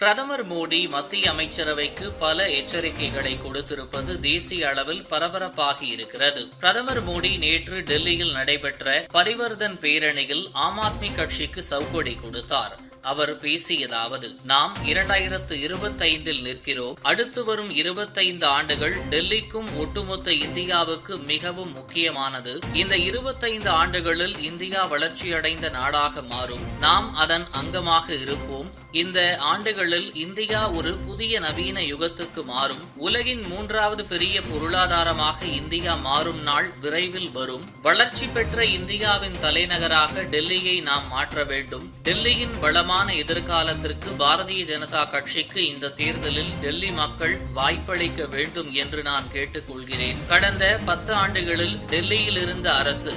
பிரதமர் மோடி மத்திய அமைச்சரவைக்கு பல எச்சரிக்கைகளை கொடுத்திருப்பது தேசிய அளவில் பரபரப்பாகி இருக்கிறது. பிரதமர் மோடி நேற்று டெல்லியில் நடைபெற்ற பரிவர்தன் பேரணியில் ஆம் ஆத்மி கட்சிக்கு சவுக்கொடி கொடுத்தார். அவர் பேசியதாவது நாம் இரண்டாயிரத்து இருபத்தைந்தில் நிற்கிறோம். அடுத்து வரும் இருபத்தைந்து ஆண்டுகள் டெல்லிக்கும் ஒட்டுமொத்த இந்தியாவுக்கு மிகவும் முக்கியமானது. இந்த இருபத்தைந்து ஆண்டுகளில் இந்தியா வளர்ச்சியடைந்த நாடாக மாறும். நாம் அதன் அங்கமாக இருப்போம். இந்த ஆண்டுகளில் இந்தியா ஒரு புதிய நவீன யுகத்துக்கு மாறும். உலகின் மூன்றாவது பெரிய பொருளாதாரமாக இந்தியா மாறும் நாள் விரைவில் வரும். வளர்ச்சி பெற்ற இந்தியாவின் தலைநகராக டெல்லியை நாம் மாற்ற வேண்டும். டெல்லியின் வளமான எதிர்காலத்திற்கு பாரதிய ஜனதா கட்சிக்கு இந்த தேர்தலில் டெல்லி மக்கள் வாய்ப்பளிக்க வேண்டும் என்று நான் கேட்டுக்கொள்கிறேன். கடந்த பத்து ஆண்டுகளில் டெல்லியில் இருந்த அரசு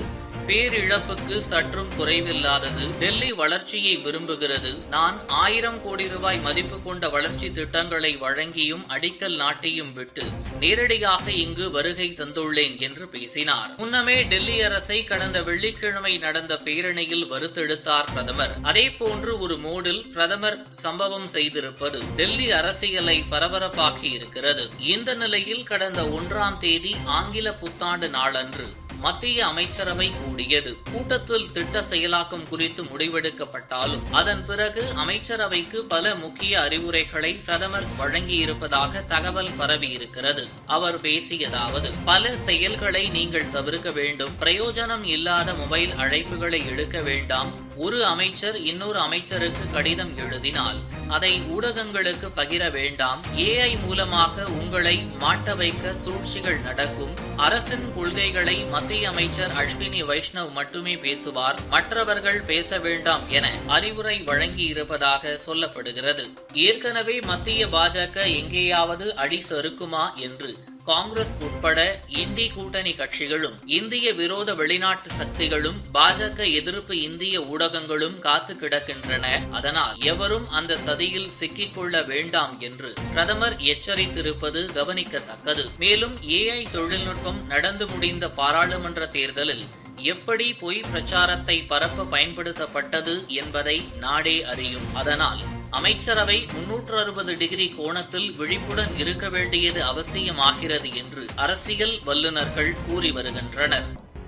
பேரிழப்புக்கு சற்றும் குறைவில்லாதது டெல்லி வளர்ச்சியை விரும்புகிறது. நான் ஆயிரம் கோடி ரூபாய் மதிப்பு கொண்ட வளர்ச்சி திட்டங்களை வழங்கியும் அடிக்கல் நாட்டியும் விட்டு நேரடியாக இங்கு வருகை தந்துள்ளேன் என்று பேசினார். முன்னமே டெல்லி அரசை கடந்த வெள்ளிக்கிழமை நடந்த பேரணியில் வருத்தெடுத்தார் பிரதமர். அதே போன்று ஒரு மோடில் பிரதமர் சம்பவம் செய்திருப்பது டெல்லி அரசியலை பரபரப்பாக்கி இருக்கிறது. இந்த நிலையில் கடந்த ஒன்றாம் தேதி ஆங்கில புத்தாண்டு நாளன்று மத்திய அமைச்சரவை கூடியது கூட்டத்தில் திட்ட செயலாக்கம் குறித்து முடிவெடுக்கப்பட்டாலும் அதன் பிறகு அமைச்சரவைக்கு பல முக்கிய அறிவுரைகளை பிரதமர் வழங்கியிருப்பதாக தகவல் பரவியிருக்கிறது. அவர் பேசியதாவது பல செயல்களை நீங்கள் தவிர்க்க வேண்டும். பிரயோஜனம் இல்லாத மொபைல் அழைப்புகளை எடுக்க வேண்டாம். ஒரு அமைச்சர் இன்னொரு அமைச்சருக்கு கடிதம் எழுதினால் அதை ஊடகங்களுக்கு பகிர வேண்டாம். ஏஐ மூலமாக உங்களை மாட்ட வைக்க சூழ்ச்சிகள் நடக்கும். அரசின் கொள்கைகளை மத்திய அமைச்சர் அஸ்வினி வைஷ்ணவ் மட்டுமே பேசுவார். மற்றவர்கள் பேச வேண்டாம் என அறிவுரை வழங்கி இருப்பதாக சொல்லப்படுகிறது. ஏற்கனவே மத்திய பாஜக எங்கேயாவது அடி சறுக்குமா என்று காங்கிரஸ் உட்பட இந்தி கூட்டணி கட்சிகளும் இந்திய விரோத வெளிநாட்டு சக்திகளும் பாஜக எதிர்ப்பு இந்திய ஊடகங்களும் காத்து கிடக்கின்றன. அதனால் எவரும் அந்த சதியில் சிக்கிக்கொள்ள வேண்டாம் என்று பிரதமர் எச்சரித்திருப்பது கவனிக்கத்தக்கது. மேலும் ஏஐ தொழில்நுட்பம் நடந்து முடிந்த பாராளுமன்ற தேர்தலில் எப்படி பொய் பிரச்சாரத்தை பரப்ப பயன்படுத்தப்பட்டது என்பதை நாடே அறியும். அதனால் அமைச்சரவை முன்னூற்று அறுபது டிகிரி கோணத்தில் விழிப்புடன் இருக்க வேண்டியது அவசியமாகிறது என்று அரசியல் வல்லுநர்கள் கூறி வருகின்றனர்.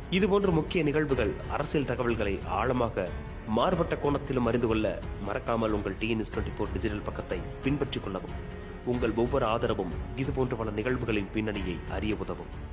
இதுபோன்ற முக்கிய நிகழ்வுகள் அரசியல் தகவல்களை ஆழமாக மாறுபட்ட கோணத்திலும் அறிந்து கொள்ள மறக்காமல் உங்கள் டிஎன்எஸ் டுவெண்ட்டி ஃபோர் டிஜிட்டல் பக்கத்தை பின்பற்றிக் கொள்ளவும். உங்கள் ஒவ்வொரு ஆதரவும் இதுபோன்ற பல நிகழ்வுகளின் பின்னணியை அறிய உதவும்.